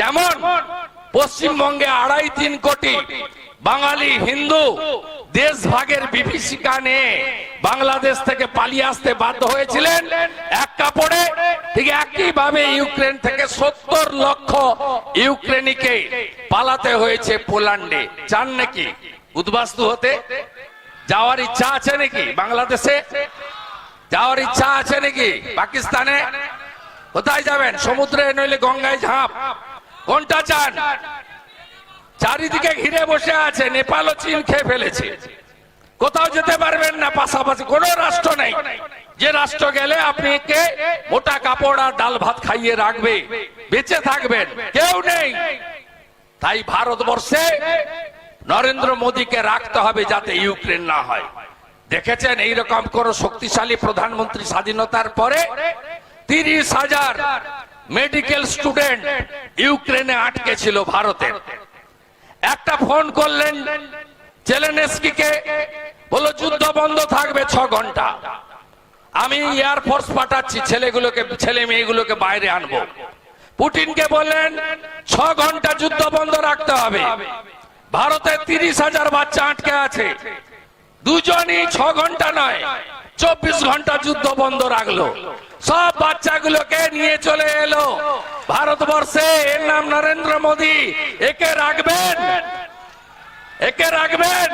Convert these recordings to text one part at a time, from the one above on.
যেমন পশ্চিমবঙ্গে আড়াই তিন কোটি বাঙালি হিন্দু দেশভাগের বিভীষিকা নিয়ে বাংলাদেশ থেকে পালিয়ে আসতে বাধ্য হয়েছিলেন। এক কাপড়ে ঠিক একই ভাবে ইউক্রেন থেকে সত্তর লক্ষ ইউক্রেনিকে পালাতে হয়েছে পোল্যান্ডে। চান নাকি? উদ্বাস্তু হতে? যাওয়ার ইচ্ছা আছে নাকি বাংলাদেশে? যাওয়ার ইচ্ছা আছে নাকি পাকিস্তানে? কোথায় যাবেন? সমুদ্রে নইলে গঙ্গায় ঝাঁপ। কোনটা চান? চারিদিকে ঘিরে বসে আছে, নেপাল ও চীন খেয়ে ফেলেছে। কোথাও যেতে পারবেন না, পাশাপাশি কোন রাষ্ট্র নেই। যে রাষ্ট্র গেলে আপনি কে মোটা কাপড় আর ডাল ভাত খাইয়ে রাখবে, বেঁচে থাকবেন, কেউ নেই। তাই ভারতবর্ষে নরেন্দ্র মোদীকে রাখতে হবে যাতে ইউক্রেন না হয়। দেখেছেন, এইরকম কোন শক্তিশালী প্রধানমন্ত্রী স্বাধীনতার পরে তিরিশ হাজার মেডিকেল স্টুডেন্ট ইউক্রেনে আটকে ছিল ভারতের একটা ফোন করলেন জেলেনেস্কিকে বলো যুদ্ধ বন্ধ থাকবে ছ ঘণ্টা। আমি এয়ারফোর্স পাঠাচ্ছি, ছেলেগুলোকে, ছেলে মেয়েগুলোকে বাইরে আনব। পুটিনকে বললেন, ছ ঘণ্টা যুদ্ধ বন্ধ রাখতে হবে। ভারতে তিরিশ হাজার বাচ্চা আটকে আছে। দুজনই ছ ঘণ্টা নয়, চব্বিশ ঘণ্টা যুদ্ধ বন্ধ রাখল। সব বাচ্চাগুলোকে নিয়ে চলে এলো। ভারতবর্ষে এর নাম নরেন্দ্র মোদী। একে রাখবেন? একে রাখবেন?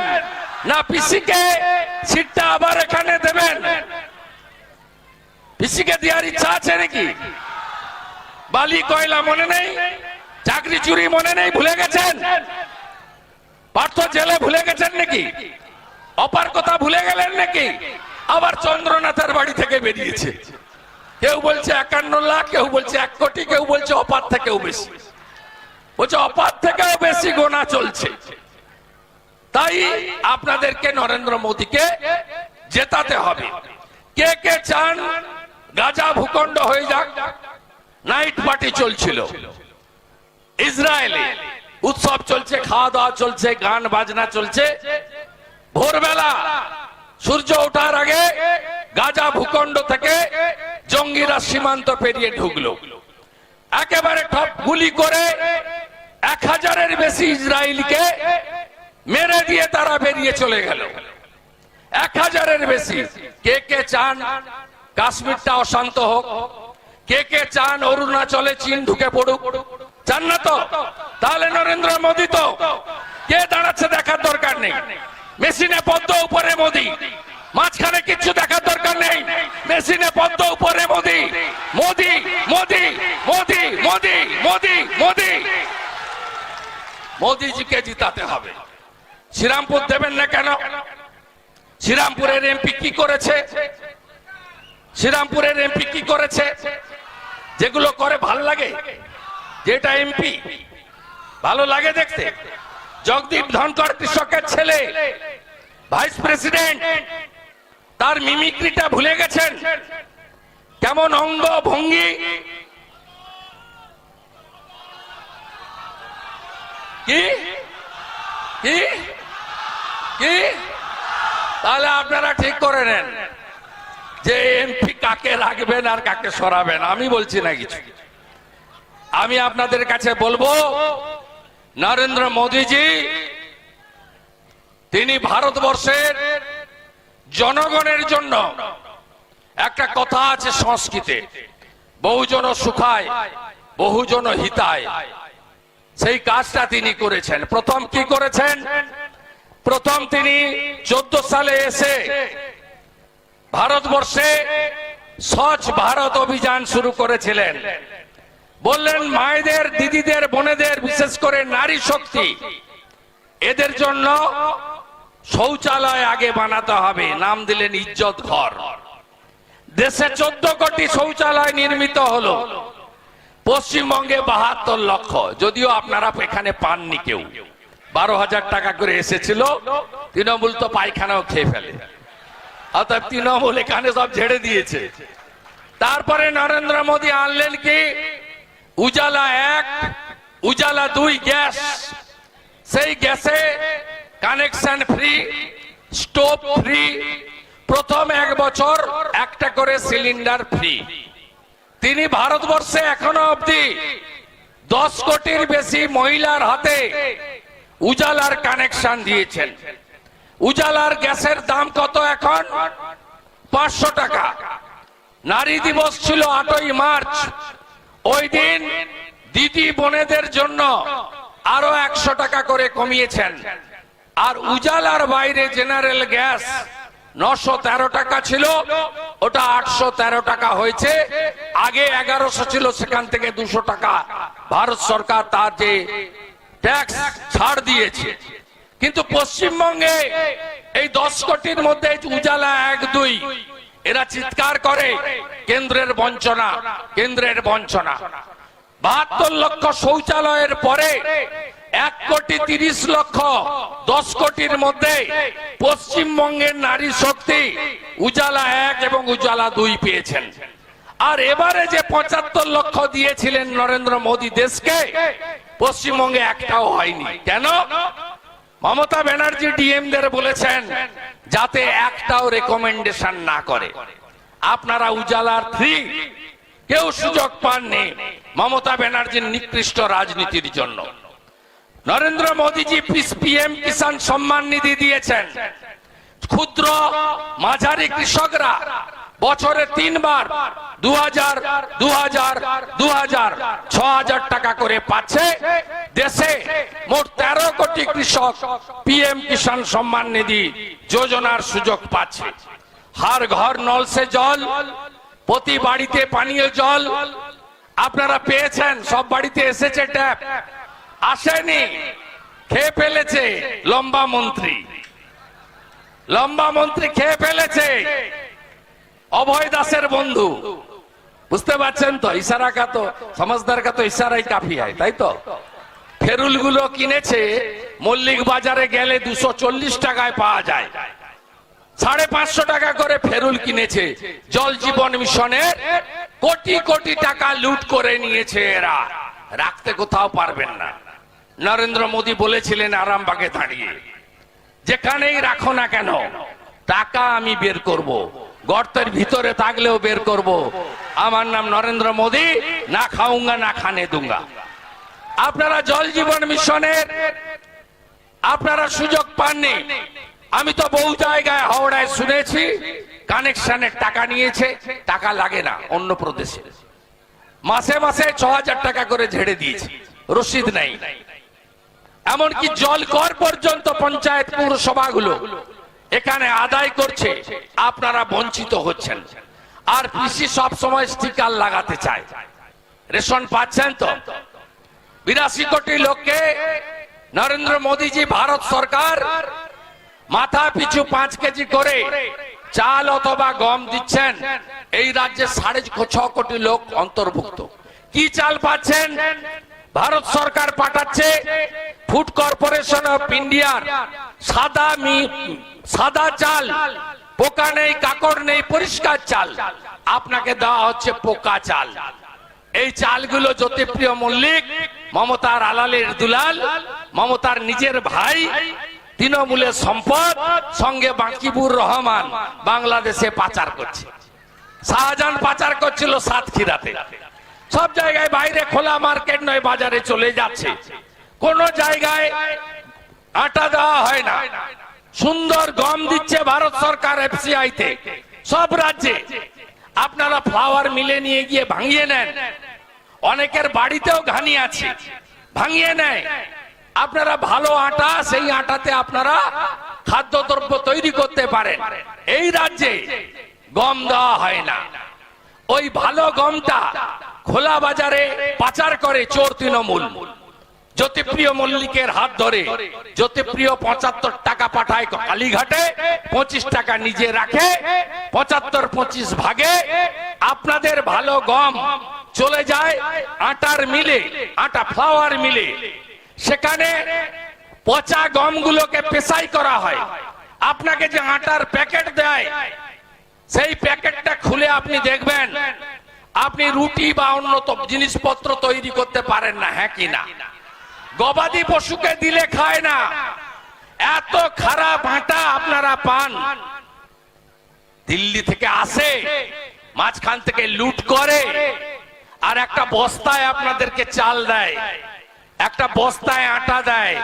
না পিসিকে সিটটা আবার এখানে দেবেন? পিসিকে দেওয়ার ইচ্ছা আছে নাকি? বালি, কয়লা মনে নেই? চাকরি চুরি মনে নেই? ভুলে গেছেন? পার্থ জেলে ভুলে গেছেন নাকি? অপার কথা ভুলে গেলেন নাকি? আবার চন্দ্রনাথের বাড়ি থেকে বেরিয়েছে। কেউ বলছে একান্ন লাখ, কেউ বলছে এক কোটি, কেউ বলছে অপার থেকেও বেশি। বলছে অপার থেকেও বেশি গোনা চলছে। তাই আপনাদেরকে নরেন্দ্র মোদীকে জেতাতে হবে। কে কে চান গাজা ভূখণ্ড হয়ে যাক, নাইট পার্টি চলছিল। ইসরায়েলে উৎসব চলছে, খাওয়া দাওয়া চলছে, গান বাজনা চলছে। ভোরবেলা সূর্য ওঠার আগে গাজা ভূখণ্ড থেকে জঙ্গিরা সীমান্ত পেরিয়ে ঢুকলো। একেবারে ঠপ গুলি করে এক হাজারের বেশি ইসরায়েলকে মেরে দিয়ে তারা বেরিয়ে চলে গেল। এক হাজারের বেশি। কে কে চান কাশ্মীরটা অশান্ত হোক, কে কে চান অরুণাচলে চীন ঢুকে পড়ুক, চান না তো? তাহলে নরেন্দ্র মোদী তো। কে দাঁড়াচ্ছে দেখার দরকার নেই। মেশিনে পদ্ম, উপরে মোদি। মাঝখানে কিচ্ছু দেখার দরকার নেই। মেশিনে পদ্ম, উপরে মোদি। মোদি মোদি মোদি মোদি মোদি, মোদী। মোদীজিকে জিতাতে হবে। শ্রীরামপুর দেবেন না কেন? শ্রীরামপুরের এমপি কি করেছে? শ্রীরামপুরের এমপি কি করেছে? যেগুলো করে ভালো লাগে। যেটা এমপি, ভালো লাগে দেখতে। জগদীপ ধনকর কৃষকের ছেলে, ভাইস প্রেসিডেন্ট, তার মিমিক্রিটা ভুলে গেছেন। কেমন অঙ্গ ভঙ্গি। কি? কি? কি? তাহলে আপনারা ঠিক করে নেন যে এমপি কাকে রাখবেন আর কাকে সরাবেন। আমি বলছি না কিছু। আমি আপনাদের কাছে বলব নরেন্দ্র মোদীজি, তিনি ভারতবর্ষের জনগণের জন্য একটা কথা আছে সংস্কৃতে, বহুজন সুখায়, বহুজন হিতায়। সেই কাজটা তিনি করেছেন। প্রথম কি করেছেন? প্রথম তিনি চোদ্দ সালে এসে ভারতবর্ষে স্বচ্ছ ভারত অভিযান শুরু করেছিলেন। বললেন, মায়েদের, দিদিদের, বোনেদের, বিশেষ করে নারী শক্তি, এদের জন্য শৌচালয় আগে বানাতে হবে, নাম দিলেন ইজ্জত ঘর। দেশে চোদ্দ কোটি শৌচালয় নির্মিত হলো। পশ্চিমবঙ্গে বাহাত্তর লক্ষ, যদিও আপনারা এখানে পাননি কেউ। বারো হাজার টাকা করে এসেছিল, তৃণমূল তো পায়খানাও খেয়ে ফেলে। অর্থাৎ তৃণমূল এখানে সব ঝেড়ে দিয়েছে। তারপরে নরেন্দ্র মোদী আনলেন কি? উজালা এক, উজালা দুই গ্যাস। সেই গ্যাসে কানেকশন ফ্রি স্টোভ ফ্রি প্রথম এক বছর একটা করে সিলিন্ডার ফ্রি তিনি ভারতবর্ষে এখনও অবধি দশ কোটির বেশি মহিলার হাতে উজালার কানেকশন দিয়েছেন। উজালার গ্যাসের দাম কত এখন? পাঁচশো টাকা। নারী দিবস ছিল আটই মার্চ। ওই দিন দিদি বোনেদের জন্য আরও একশো টাকা করে কমিয়েছেন। আর উজালার বাইরে জেনারেল গ্যাস নশো তেরো টাকা ছিল, ওটা আটশো তেরো টাকা হয়েছে। আগে এগারোশো ছিল, সেখান থেকে দুশো টাকা। ভারত সরকার তার যে ট্যাক্স ছাড় দিয়েছে। কিন্তু পশ্চিমবঙ্গে এই দশ কোটির মধ্যে উজালা এক দুই এরা চিৎকার করে, কেন্দ্রের বঞ্চনা কেন্দ্রের বঞ্চনা। বাহাত্তর লক্ষ শৌচালয়ের পরে এক কোটি তিরিশ লক্ষ, দশ কোটির মধ্যে পশ্চিমবঙ্গের নারী শক্তি উজালা এক এবং উজালা দুই পেয়েছেন। আর এবারে যে পঁচাত্তর লক্ষ দিয়েছিলেন নরেন্দ্র মোদী দেশকে, পশ্চিমবঙ্গে একটাও হয়নি। কেন? মমতা ব্যানার্জি ডিএমদের বলেছেন যাতে একটাও রেকমেন্ডেশন না করে। আপনারা উজালার থ্রি কেউ সুযোগ পাননি মমতা ব্যানার্জির নিকৃষ্ট রাজনীতির জন্য। নরেন্দ্র মোদীজি পিএম কিষাণ সম্মান নিধি দিয়েছেন। ক্ষুদ্র মাঝারি কৃষকরা বছরে তিনবার দু হাজার দু হাজার দু হাজার ছ হাজার টাকা করে পাচ্ছে দেশে মোট তেরো কোটি কৃষক পিএম কিষাণ সম্মান নিধি যোজনার সুযোগ পাচ্ছে। হার ঘর, নল সে জল, প্রতি বাড়িতে পানীয় জল। আপনারা পেয়েছেন, সব বাড়িতে এসেছে ট্যাপ। আসেনি, খেয়ে ফেলেছে লম্বা মন্ত্রী। লম্বা মন্ত্রী খেয়ে ফেলেছে। অভয় দাসের বন্ধু। বুঝতে পারছেন তো? ইশারা কা তো সমাজদার কা তো ইশারাই কাফি হয় তাই তো? ফেরুলগুলো কিনেছে, মল্লিক বাজারে গেলে দুশো চল্লিশ টাকায় পাওয়া যায়। সাড়ে পাঁচশো টাকা করে ফেরুল কিনেছে। জল জীবন মিশনের কোটি কোটি টাকা লুট করে নিয়েছে এরা। রাখতে কোথাও পারবেন না। নরেন্দ্র মোদী বলেছিলেন, আরামবাগে দাঁড়িয়ে। যেখানেই রাখো না কেন, টাকা আমি বের করব। গর্তের ভিতরে থাকলেও বের করব। আমার নাম নরেন্দ্র মোদী, না খাউঙ্গা না খানে দুঙ্গা। আপনারা জল জীবন মিশনের আপনারা সুযোগ পাননি। আমি তো বহু জায়গায় হাওড়ায় শুনেছি, কানেকশনের টাকা নিয়েছে, টাকা লাগে না অন্য প্রদেশে। মাসে মাসে ছ হাজার টাকা করে ঝেড়ে দিয়েছে, রসিদ নাই। এমনকি জল কর পর্যন্ত পঞ্চায়েত পৌরসভাগুলো এখানে আদায় করছে, আপনারা বঞ্চিত হচ্ছেন। আর পিসি সব সময় স্টিকার লাগাতে চায়। রেশন পাচ্ছেন তো? বিরাশি কোটি লোককে নরেন্দ্র মোদীজি, ভারত সরকার মাথা পিছু পাঁচ কেজি করে চাল অথবা গম দিচ্ছেন। এই রাজ্যে সাড়ে ছ কোটি লোক অন্তর্ভুক্ত। কি চাল পাচ্ছেন? ভারত সরকার পাঠাচ্ছে ফুড কর্পোরেশন অফ ইন্ডিয়ার। সাদা মি, সাদা চাল। পোকা নেই, কাকড় নেই, পরিষ্কার চাল। আপনাকে দেওয়া হচ্ছে পোকা চাল। এই চালগুলো জ্যোতিপ্রিয় মল্লিক, মমতার আলালের দুলাল, মমতার নিজের ভাই, তৃণমূলের সম্পদ, সঙ্গে বাকিবুর রহমান বাংলাদেশে পাচার করছে। শাহজাহান পাচার করছিল সাতক্ষীরাতে। সব জায়গায় বাইরে খোলা মার্কেট নয়, বাজারে চলে যাচ্ছে। কোন জায়গায় আটা দেওয়া হয় না। সুন্দর গম দিচ্ছে ভারত সরকার এফসিআই তে। সব রাজ্যে। আপনারা ফ্লাওয়ার মিলে নিয়ে গিয়ে ভাঙিয়ে নেন। অনেকের বাড়িতেও ঘানি আছে। ভাঙিয়ে নেয়। আপনারা ভালো আটা, সেই আটাতে আপনারা খাদ্যদ্রব্য তৈরি করতে পারেন। এই রাজ্যে গম দেওয়া হয় না। ওই ভালো গমটা খোলা বাজারে পাচার করে চোর তৃণমূল। জ্যোতিপ্রিয় মল্লিকের হাত ধরে জ্যোতিপ্রিয় পঁচাত্তর টাকা পাঠায় কালীঘাটে, পঁচিশ টাকা নিজে রাখে, পঁচাত্তর, পঁচিশ ভাগে, আপনাদের ভালো গম চলে যায় আটার মিলে, আটা ফ্লাওয়ার মিলে। সেখানে পচা গমগুলোকে পেশাই করা হয়। আপনাকে যে আটার প্যাকেট দেয়, সেই প্যাকেটটা খুলে আপনি দেখবেন, আপনি রুটি বা অন্য জিনিসপত্র তৈরি করতে পারেন না হ্যাঁ কি না? গবাদি পশুকে দিলে খায় না। এত খারাপ আটা আপনারা পান। দিল্লি থেকে আসে, মাঝখান থেকে লুট করে, আর একটা বস্তায় আপনাদেরকে চাল দেয়, একটা বস্তায় আটা দেয়।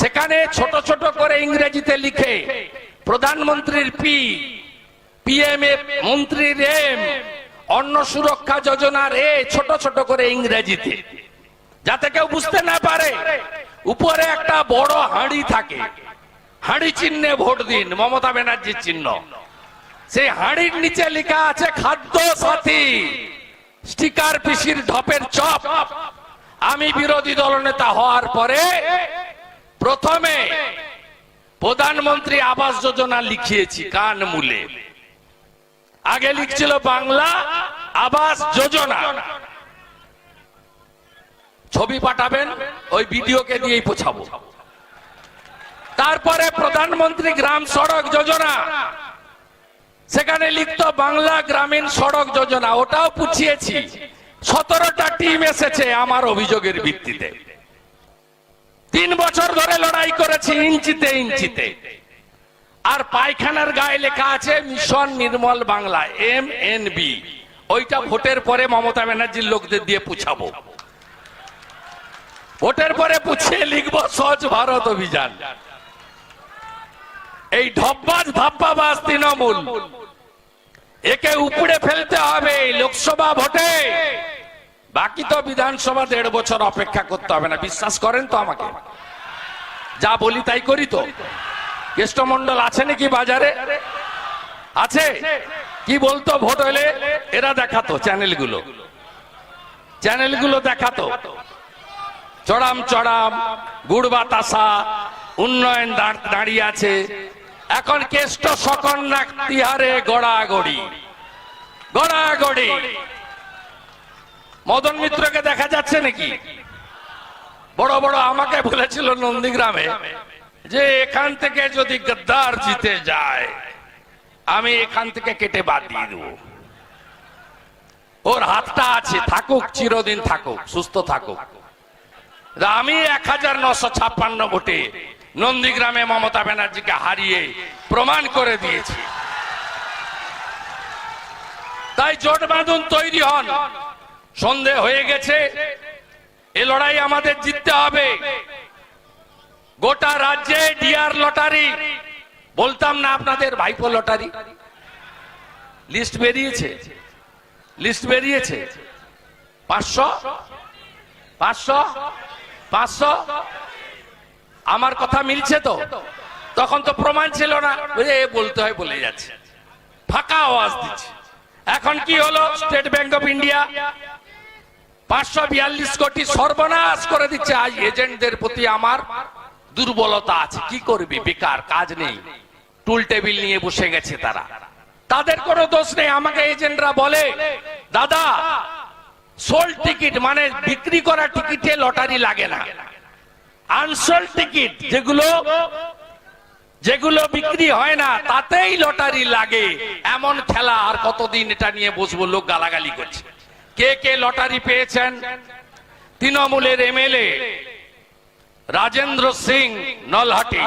সেখানে ছোট ছোট করে ইংরেজিতে লিখে, প্রধানমন্ত্রীর পি পিএম মন্ত্রীর এম, অন্ন সুরক্ষা যোজনার এ, ছোট ছোট করে ইংরেজিতে। যাতে কেউ বুঝতে না পারে, উপরে একটা বড় হাঁড়ি থাকে। হাঁড়ি চিহ্নে ভোট দিন, মমতা ব্যানার্জির চিহ্ন। সেই হাঁড়ির নিচে লেখা আছে, খাদ্য সাথী। স্টিকার পিসির ঢপের চপ। আমি বিরোধী দলনেতা হওয়ার পরে প্রথমে প্রধানমন্ত্রী আবাস যোজনা লিখিয়েছি, কান মূলে। আগে লিখছিল বাংলা আবাস যোজনা। ছবি পাঠাবেন, ওই ভিডিওকে দিয়েই পোছাবো। তারপরে প্রধানমন্ত্রী গ্রাম সড়ক যোজনা। সেখানে লিখত বাংলা গ্রামীণ সড়ক যোজনা, ওটাও পুছিয়েছি। সতেরোটা টিম এসেছে আমার অভিযোগের ভিত্তিতে। তিন বছর ধরে লড়াই করেছি ইঞ্চিতে ইঞ্চিতে। আর পায়খানার গায়ে লেখা আছে mission Nirmal Bangla, M N B. ওইটা ভোটের পরে মমতা ব্যানার্জির লোকদের দিয়ে পুছাবো। ভোটের পরে পুছিয়ে লিখব স্বচ্ছ ভারত অভিযান। এই ঢব্বাজ ধাপ্পাবাজ তৃণমূল। একে উপড়ে ফেলতে হবে লোকসভা ভোটে। বাকি তো বিধানসভা দেড় বছর অপেক্ষা করতে হবে না, বিশ্বাস করেন তো আমাকে। যা বলি তাই করি তো। কেষ্টমন্ডল আছে নাকি বাজারে? আছে। কি বলতো ভোট হলে? এরা দেখাতো চ্যানেলগুলো। চ্যানেলগুলো দেখাতো। চড়াম চড়াম, গুড় বাতাসা, উন্নয়ন দাঁড়িয়ে আছে। এখন কেষ্ট সকন্যা তিহারে গড়াগড়ি। গড়াগড়ি। মদন মিত্রকে দেখা যাচ্ছে নাকি? বড় বড় আমাকে বলেছিল নন্দীগ্রামে যে এখান থেকে যদি গদ্দার জিতে যায়, আমি এখান থেকে কেটে বাদ দিয়ে দেবো। ওর হাতটা আছে, থাকুক, চিরদিন থাকুক, সুস্থ থাকুক। আমি এক হাজার নশো ছাপ্পান্ন ভোটে নন্দীগ্রামে মমতা ব্যানার্জিকে হারিয়ে প্রমাণ করে দিয়েছি। তাই জোট বাঁধুন তৈরি হন। সন্ধে হয়ে গেছে। এ লড়াই আমাদের জিততে হবে। গোটা রাজ্যে ডিআর লটারি। বলতাম না আপনাদের ভাইপো লটারি? লিস্ট বেরিয়েছে। লিস্ট বেরিয়েছে। পাঁচশো? পাঁচশো? পাঁচশো? আমার কথা মিলছে তো? তখন তো প্রমাণ ছিল না। বলতে হয়, বলে যাচ্ছে। ফাঁকা আওয়াজ দিচ্ছে। এখন কি হলো? স্টেট ব্যাংক অফ ইন্ডিয়া পাঁচশো বিয়াল্লিশ কোটি সর্বনাশ করে দিচ্ছে। আজ এজেন্টদের প্রতি আমার দুর্বলতা আছে। কি করবি? বেকার, কাজ নেই। টুল টেবিল নিয়ে বসে গেছে তারা। তাদের কোনো দোষ নেই। আমাকে এজেন্টরা বলে, দাদা সোল টিকিট মানে বিক্রি করা টিকিটে লটারি লাগে না। আনসোল টিকিট যেগুলো যেগুলো বিক্রি হয় না, তাতেই লটারি লাগে। এমন খেলা আর কতদিন এটা নিয়ে বসবো, লোক গালাগালি করছে। কে কে লটারি পেয়েছেন? তৃণমূলের এমএলএ রাজেন্দ্র সিং নলহাটি।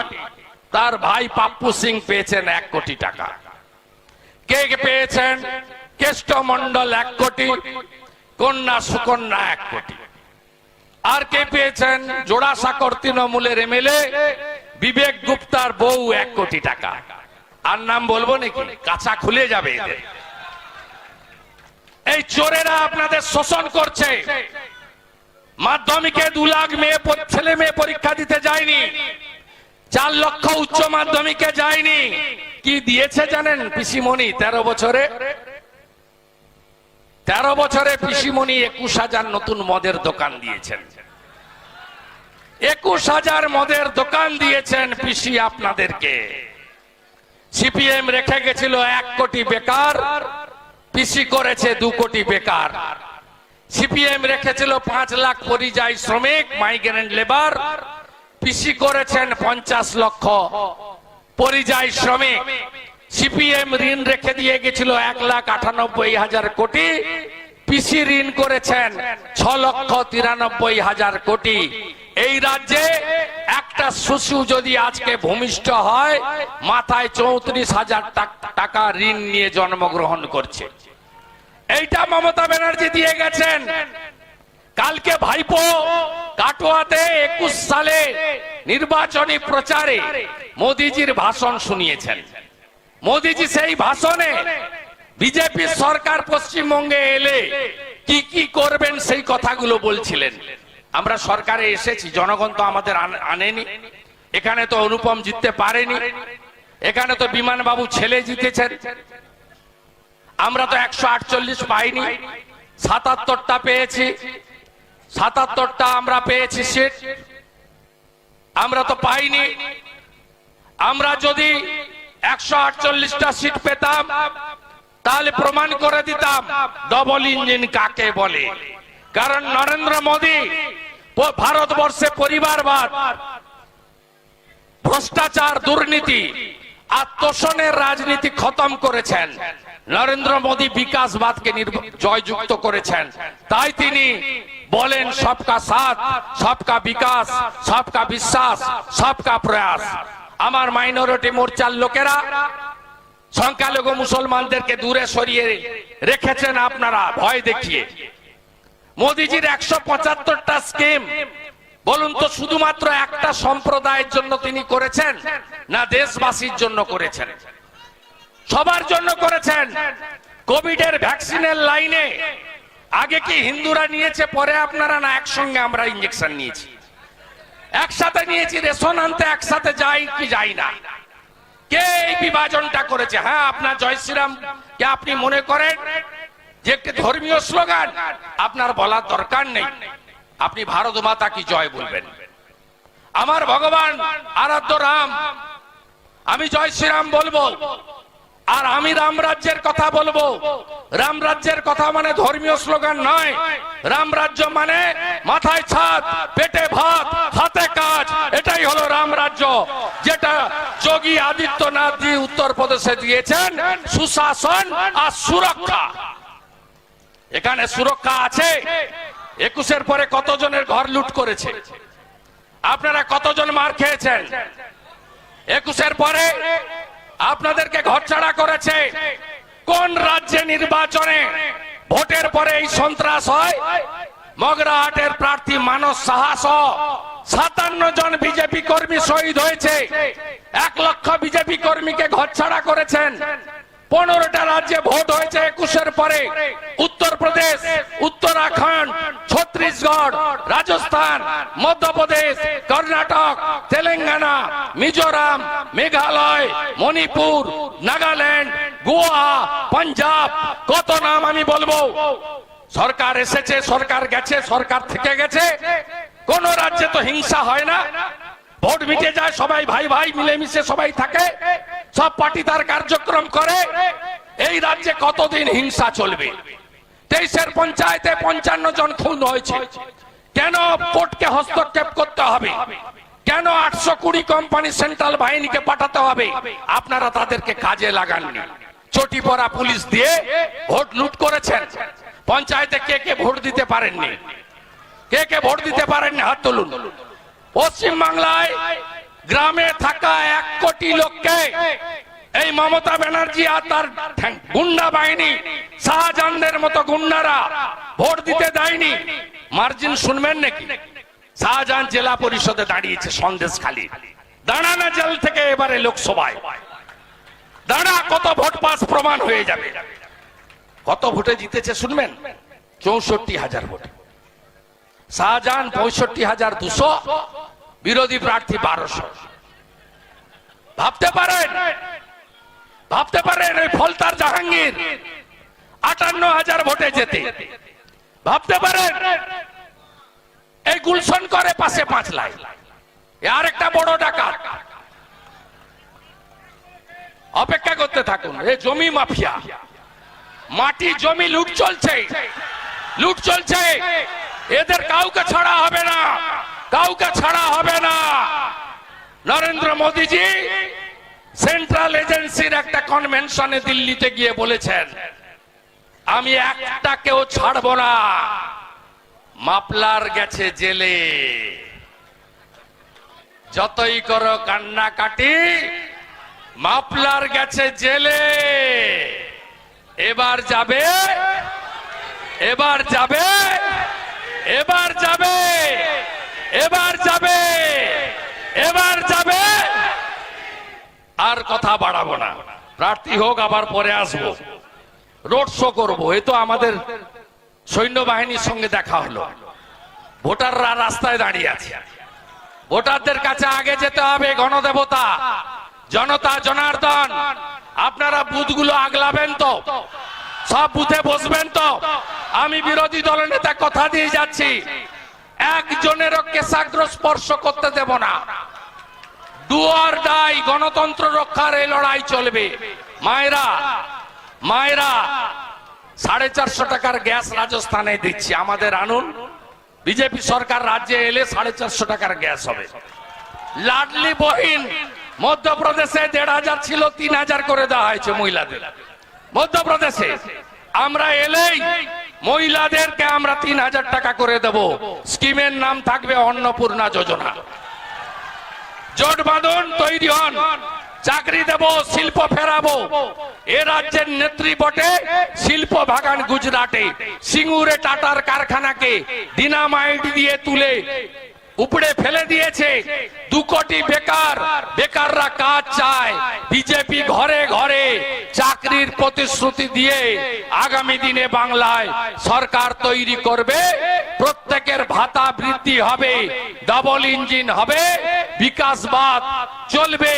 তার ভাই পাপ্পু সিং পেয়েছেন এক কোটি টাকা। কে কে পেয়েছেন? কেষ্ট মন্ডল এক কোটি। কন্যা সুকন্যা এক কোটি। আর কে পেয়েছেন? জোড়াসাঁকর তৃণমূলের এমএলএ বিবেক গুপ্তার বউ এক কোটি টাকা। আর নাম বলব নাকি? কাঁচা খুলে যাবে এই চোরেরা আপনাদের শোষণ করছে। মাধ্যমিকে দু লাখ মেয়ে ছেলে মেয়ে পরীক্ষা দিতে যায়নি। চার লক্ষ উচ্চ মাধ্যমিকে যায়নি। কি দিয়েছে জানেন পিসিমণি তেরো বছরে? তেরো বছরে পিসিমণি একুশ হাজার নতুন মদের দোকান দিয়েছেন। একুশ হাজার মদের দোকান দিয়েছেন পিসি আপনাদেরকে। সিপিএম রেখে গেছিল এক কোটি বেকার, পিসি করেছে দু কোটি বেকার। সিপিএম রেখেছিল পাঁচ লাখ পরিযায়ী শ্রমিক, মাইগ্রেন্ট লেবার, পিসি করেছেন পঞ্চাশ লক্ষ পরিযায়ী শ্রমিক। সিপিএম ঋণ রেখে দিয়ে গেছিল এক লাখ আটানব্বই হাজার কোটি। পিসি ঋণ করেছেন ছ লক্ষ তিরানব্বই হাজার কোটি। এই রাজ্যে একটা শিশু যদি আজকে ভূমিষ্ঠ হয়, মাথায় চৌত্রিশ হাজার টাকা ঋণ নিয়ে জন্মগ্রহণ করছে। এইটা মমতা ব্যানার্জি দিয়ে গেছেন। কালকে ভাইপো কাটোয়াতে একুশ সালে নির্বাচনী প্রচারে মোদিজির ভাষণ শুনিয়েছেন। মোদিজি সেই ভাষণে বিজেপি সরকার পশ্চিমবঙ্গে এলে কি কি করবেন সেই কথাগুলো বলছিলেন। আমরা সরকারে এসেছি, জনগণ তো আমাদের আনেনি। এখানে তো অনুপম জিততে পারেনি। এখানে তো বিমান বাবু ছেলে জিতেছেন। আমরা তো একশো আটচল্লিশ পাইনি। সাতাত্তরটা পেয়েছি। সাতাত্তরটা আমরা পেয়েছি সিট। আমরা তো পাইনি। আমরা যদি একশো আটচল্লিশটা সিট পেতাম। তাহলে প্রমাণ করে দিতাম ডবল ইঞ্জিন কাকে বলে। কারণ নরেন্দ্র মোদী ভারতবর্ষে পরিবারবাদ, ভ্রষ্টাচার, দুর্নীতি আর তোষণের রাজনীতি খতম করেছেন। নরেন্দ্র মোদী বিকাশবাদকে জয়যুক্ত করেছেন। তাই তিনি বলেন, সবকা সাথ, সবকা বিকাশ, সবকা বিশ্বাস, সবকা প্রয়াস। আমার মাইনরিটি মোর্চার লোকেরা সংখ্যালঘু মুসলমানদেরকে দূরে সরিয়ে রেখেছেন আপনারা, ভয় দেখিয়ে। মোদিজির একশো পঁচাত্তরটা স্কিম, বলুন তো শুধুমাত্র একটা সম্প্রদায়ের জন্য তিনি করেছেন না দেশবাসীর জন্য করেছেন? সবার জন্য করেছেন। কোভিড এর ভ্যাকসিনের লাইনে। আগে কি হিন্দুরা নিয়েছে, পরে আপনারা না একসঙ্গে আমরা ইঞ্জেকশন নিয়েছি? একসাথে নিয়েছি, রেশন আনতে একসাথে যাই কি যাই না। কে এই বিভাজনটা করেছে? হ্যাঁ আপনার জয় শ্রীরাম, কে আপনি মনে করেন? যে একটি ধর্মীয় স্লোগান, আপনার বলার দরকার নেই। আপনি ভারত মাতা কি জয় বলবেন? আমার ভগবান আরাধ্য রাম, আমি জয় শ্রীরাম বলব। আর আমি রাম রাজ্যের কথা বলব। রাম রাজ্যের কথা মানে ধর্মীয় স্লোগান নয়। রাম রাজ্য মানে মাথায় ছাদ, পেটে ভাত, হাতে কাজ। এটাই হলো রাম রাজ্য। যেটা যোগী আদিত্যনাথ জি উত্তরপ্রদেশে দিয়েছেন, সুশাসন আর সুরক্ষা। এখানে সুরক্ষা আছে। একুশের পরে কতজনের ঘর লুট করেছে? আপনারা কতজন মার খেয়েছেন? একুশের পরে আপনাদেরকে ঘরছাড়া করেছে। কোন রাজ্যে নির্বাচনে ভোটের পরে এই সন্ত্রাস হয়? মগরাহাটের প্রার্থী মানস সাহাস সাতান্ন জন বিজেপি কর্মী শহীদ হয়েছে। এক লক্ষ বিজেপি কর্মীকে ঘরছাড়া করেছেন। পনেরোটা রাজ্যে ভোট হয়েছে একুশের পরে। উত্তরপ্রদেশ, উত্তরাখণ্ড ছত্তিশগড়, রাজস্থান, মধ্যপ্রদেশ, কর্ণাটক, তেলেঙ্গানা, মিজোরাম, মেঘালয়, মণিপুর, নাগাল্যান্ড, গোয়া, পাঞ্জাব, কত নাম আমি বলব? সরকার এসেছে, সরকার গেছে, সরকার থেকে গেছে। কোন রাজ্যে তো হিংসা হয় না। ভোট মিটে যায়, সবাই ভাই ভাই, মিলেমিশে সবাই থাকে। সব পার্টি তার কার্যক্রম করে। এই রাজ্যে কতদিন হিংসা চলবে? তেইশের পঞ্চায়েতে পঞ্চান্ন জন খুন হয়েছে। কেন কোর্টকে হস্তক্ষেপ করতে হবে? কেন আটশো কুড়ি কোম্পানি সেন্ট্রাল বাহিনীকে পাঠাতে হবে? আপনারা তাদেরকে কাজে লাগাননি। চটি পরা পুলিশ দিয়ে ভোট লুট করেছেন। পঞ্চায়েতে কে কে ভোট দিতে পারেননি? কে কে ভোট দিতে পারেননি? হাত তুলুন। পশ্চিম বাংলায় গ্রামে থাকা এক কোটি লোককে এই মমতা ব্যানার্জি আর তার গুন্ডা বাহিনী, শাহজাহানদের মতো গুন্ডারা ভোট দিতে দেয়নি। মার্জিন শুনবেন নাকি? শাহজাহান জেলা পরিষদে দাঁড়িয়েছে সন্দেশ খালি। দাঁড়ানা জেল থেকে এবারে লোকসভায়। দাঁড়া, কত ভোট পাস প্রমাণ হয়ে যাবে। কত ভোটে জিতেছে শুনবেন? চৌষট্টি হাজার ভোটে। শাহজাহান পঁয়ষট্টি হাজার দুশো, বিরোধী প্রার্থী বারোশো। ভাবতে পারেন? ভাবতে পারেন ওই ফলতার জাহাঙ্গীর। আটান্ন হাজার ভোটে যেতে ভাবতে পারেন? এই গুলশন করে পাশে পাঁচ লাই আর একটা বড় ডাকাত। অপেক্ষা করতে থাকুন। এই জমি মাফিয়া। মাটি, জমি, লুট চলছে। লুট চলছে। এদের কাউকে ছাড়া হবে না। কাউকে ছাড়া হবে না। নরেন্দ্র মোদীজি সেন্ট্রাল এজেন্সির একটা কনভেনশনে দিল্লিতে গিয়ে বলেছেন, আমি একটাকেও ছাড়বো না। মাপলার গেছে জেলে। যতই করো কান্নাকাটি মাপলার গেছে জেলে। এবার যাবে এবার যাবে এবার যাবে এবার যাবে এবার যাবে আর কথা বাড়াবো না। প্রার্থী হোক, আবার পরে আসব। রোড শো করব। এ তো আমাদের সৈন্যবাহিনীর সঙ্গে দেখা হলো। ভোটাররা রাস্তায় দাঁড়িয়ে আছে। ভোটারদের কাছে আগে যেতে হবে গণদেবতা, জনতা, জনার্দন। আপনারা বুথগুলো আগলাবেন তো। সব বুথে বসবেন তো। আমি বিরোধী দলের নেতা কথা দিয়ে যাচ্ছি। একজনেরও কেশাগ্র স্পর্শ করতে দেব না। ডুয়ার ডাই গণতন্ত্র রক্ষার এই লড়াই চলবে। মায়েরা মায়েরা, সাড়ে চারশো টাকার গ্যাস রাজস্থানে দিচ্ছি, আমাদের আনুন। বিজেপি সরকার রাজ্যে এলে সাড়ে চারশো টাকার গ্যাস হবে। লাডলি বহিন, মধ্যপ্রদেশে দেড় হাজার ছিল, তিন হাজার করে দেওয়া হয়েছে মহিলাদের। মধ্যপ্রদেশে আমরা এলেই মহিলাদেরকে আমরা তিন হাজার টাকা করে দেব। স্কিমের নাম থাকবে অন্নপূর্ণা যোজনা। জোট বাঁধন তৈরি হন। চাকরি দেব, শিল্প ফেরাবো। এ রাজ্যের নেত্রী বটে শিল্প ভাগান গুজরাটে। সিঙ্গুরে টাটার কারখানাকে দিনামাইট দিয়ে তুলে উপড়ে ফেলে দিয়েছে। দু কোটি বেকার, বেকাররা কাজ চায়। বিজেপি ঘরে ঘরে চাকরির প্রতিশ্রুতি দিয়ে আগামী দিনে বাংলায় সরকার তৈরি করবে। প্রত্যেকের ভাতা বৃদ্ধি হবে ডাবল ইঞ্জিন হবে, বিকাশবাদ চলবে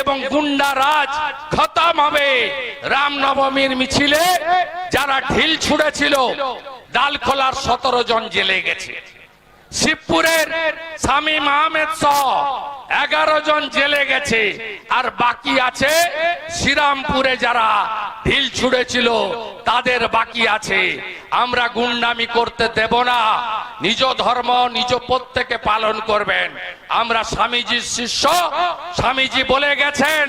এবং গুন্ডা রাজ খতম হবে। রামনবমীর মিছিলে যারা ঢিল ছুড়েছিল, ডালখোলার সতেরো জন জেলে গেছে। শিবপুরের স্বামী আহমেদ সহ এগারো জন জেলে গেছে। আর বাকি আছে শ্রীরামপুরে যারা ঢিল ছুড়েছিল, তাদের বাকি আছে। আমরা গুন্ডামি করতে দেব না। নিজ ধর্ম, নিজ প্রত্যেকে পালন করবেন। আমরা স্বামীজির শিষ্য। স্বামীজি বলে গেছেন,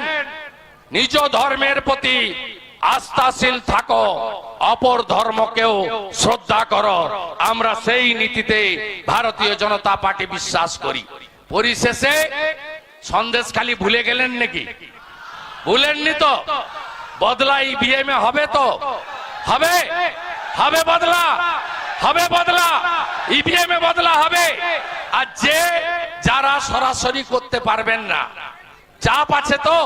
নিজ ধর্মের প্রতি আস্থাশীল থাকো, অপর ধর্মকেও শ্রদ্ধা করো। আমরা সেই নীতিতে ভারতীয় জনতা পার্টি বিশ্বাস করি। পরিশেষে সন্দেশ খালি ভুলে গেলেন নাকি? ভুলেননি তো? বদলা ইভিএম এ হবে তো? হবে? হবে বদলা? হবে বদলা? ইভিএম এ বদলা হবে? আর যে যারা সরাসরি করতে পারবেন না, চাপ আছে তো?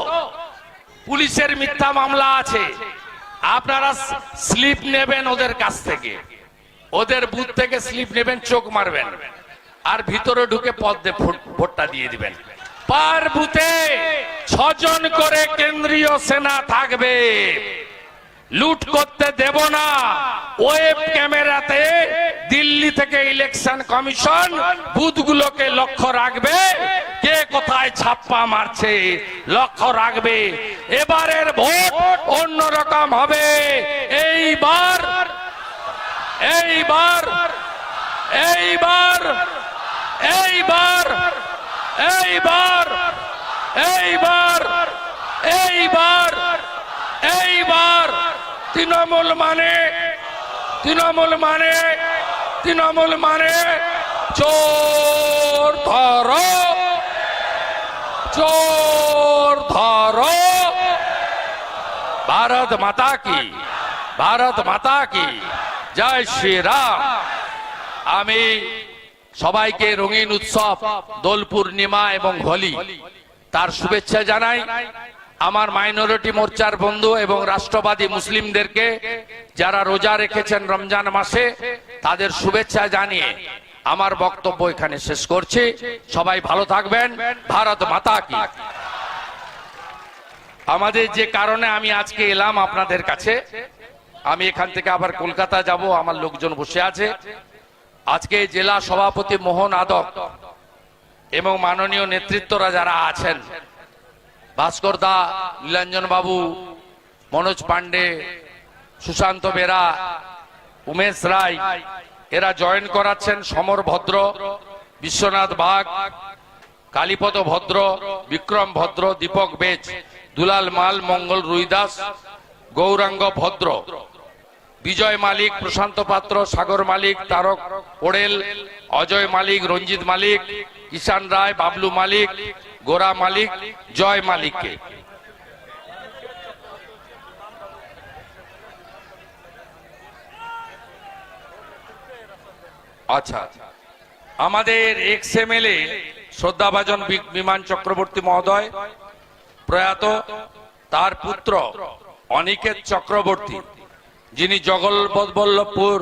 পুলিশের মিথ্যা মামলা আছে। আপনারা স্লিপ নেবেন ওদের কাছ থেকে। ওদের বুথ থেকে স্লিপ নেবেন, চোখ মারবেন। আর ভিতরে ঢুকে পদ দিয়ে ভোটটা দিয়ে দিবেন। পার বুথে ছজন করে কেন্দ্রীয় সেনা থাকবে। লুট করতে দেব না। ওয়েব ক্যামেরাতে দিল্লি থেকে ইলেকশন কমিশন বুথগুলোকে লক্ষ্য রাখবে। কে কোথায় ছাপ্পা মারছে, লক্ষ্য রাখবে। এবারের ভোট অন্যরকম হবে। এইবার এইবার এইবার এইবার এইবার এইবার এইবার এইবার তৃণমূল মানে তৃণমূল মানে তৃণমূল মানে চোর ধরো চোর ধরো। ভারত মাতা কি, ভারত মাতা কি, জয় শ্রীরাম। আমি সবাইকে রঙিন উৎসব দোল পূর্ণিমা এবং হোলি, তার শুভেচ্ছা জানাই। আমার মাইনরিটি মোর্চার বন্ধু এবং রাষ্ট্রবাদী মুসলিমদেরকে যারা রোজা রেখেছেন রমজান মাসে, তাদের শুভেচ্ছা জানিয়ে আমার বক্তব্য এখানে শেষ করছি। সবাই ভালো থাকবেন। ভারত মাতা কি। আমাদের যে কারণে আমি আজকে এলাম আপনাদের কাছে, আমি এখান থেকে আবার কলকাতা যাব, আমার লোকজন বসে আছে। আজকে জেলা সভাপতি মোহন আদক এবং মাননীয় নেতৃত্বরা যারা আছেন ভাস্কর দা, নীলাঞ্জন বাবু, মনোজ পান্ডে সুশান্ত বেরা, উমেশ রায়, এরা জয়েন করাচ্ছেন সমর ভদ্র, বিশ্বনাথ বাগ কালীপদ ভদ্র, বিক্রম ভদ্র, দীপক বেচ দুলাল মাল, মঙ্গল রুইদাস, গৌরাঙ্গ ভদ্র, বিজয় মালিক, প্রশান্ত পাত্র, সাগর মালিক, তারক ওড়েল, অজয় মালিক, রঞ্জিত মালিক কিষান রায়, বাবলু মালিক গোরা মালিক, জয় মালিককে। আচ্ছা আমাদের এক্স এম এল এ, শ্রদ্ধাভাজন বিমান চক্রবর্তী মহোদয়, প্রয়াত তার পুত্র অনিকেত চক্রবর্তী, যিনি জগৎবল্লভপুর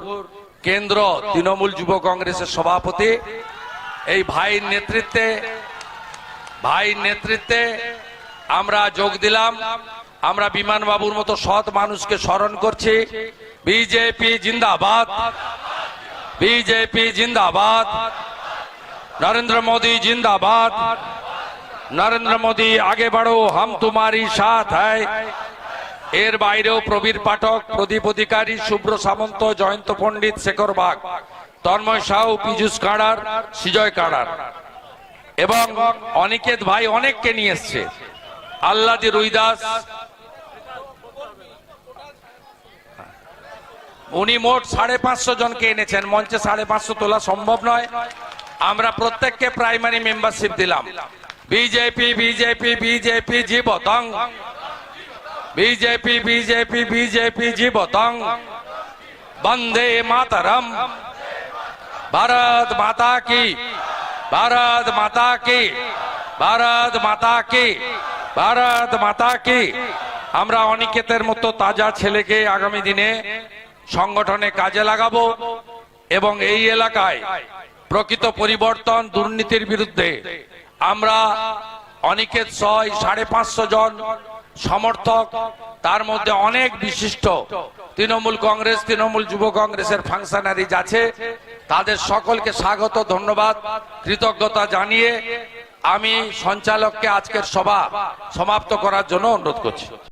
কেন্দ্র তৃণমূল যুব কংগ্রেসের সভাপতি। এই ভাইয়ের নেতৃত্বে ভাই নেতৃত্বে আমরা যোগ দিলাম। আমরা বিমান বাবুর মতো সৎ মানুষকে স্মরণ করছি। বিজেপি জিন্দাবাদ। বিজেপি জিন্দাবাদ। নরেন্দ্র মোদী জিন্দাবাদ। নরেন্দ্র মোদী, আগে বাড়ো, হাম তুমারি সাথ হ্যায়। এর বাইরেও প্রবীর পাঠক, প্রদীপ অধিকারী, শুভ্র সামন্ত, জয়ন্ত পণ্ডিত, শেখর বাগ, তন্ময় সাহু, পীযুষ কাড়ার, সিজয় কাড়ার। এবং অনিকেত ভাই অনেককে নিয়ে এসছে। আল্লাদি রুইদাস উনি মোট সাড়ে পাঁচশো জনকে এনেছেন। মঞ্চে সাড়ে পাঁচশো তোলা সম্ভব নয়। আমরা প্রত্যেককে প্রাইমারি মেম্বারশিপ দিলাম। বিজেপি বিজেপি বিজেপি, জীবতং। বিজেপি বিজেপি বিজেপি, জীবতং। বন্দে মাতরম। ভারত মাতা কি। ভারত মাতা কি ভারত মাতা কি ভারত মাতা কি আমরা অনিকেতের মতো তাজা ছেলেকে আগামী দিনে সংগঠনে কাজে লাগাবো এবং এই এলাকায় প্রকৃত পরিবর্তন, দুর্নীতির বিরুদ্ধে আমরা অনিকেত ছয় সাড়ে পাঁচশো জন সমর্থক, তার মধ্যে অনেক বিশিষ্ট তৃণমূল কংগ্রেস, তৃণমূল যুব কংগ্রেসের ফাংশনারিজ আছে তাদের সকলকে স্বাগত, ধন্যবাদ, কৃতজ্ঞতা জানিয়ে আমি সঞ্চালককে আজকের সভা সমাপ্ত করার জন্য অনুরোধ করছি।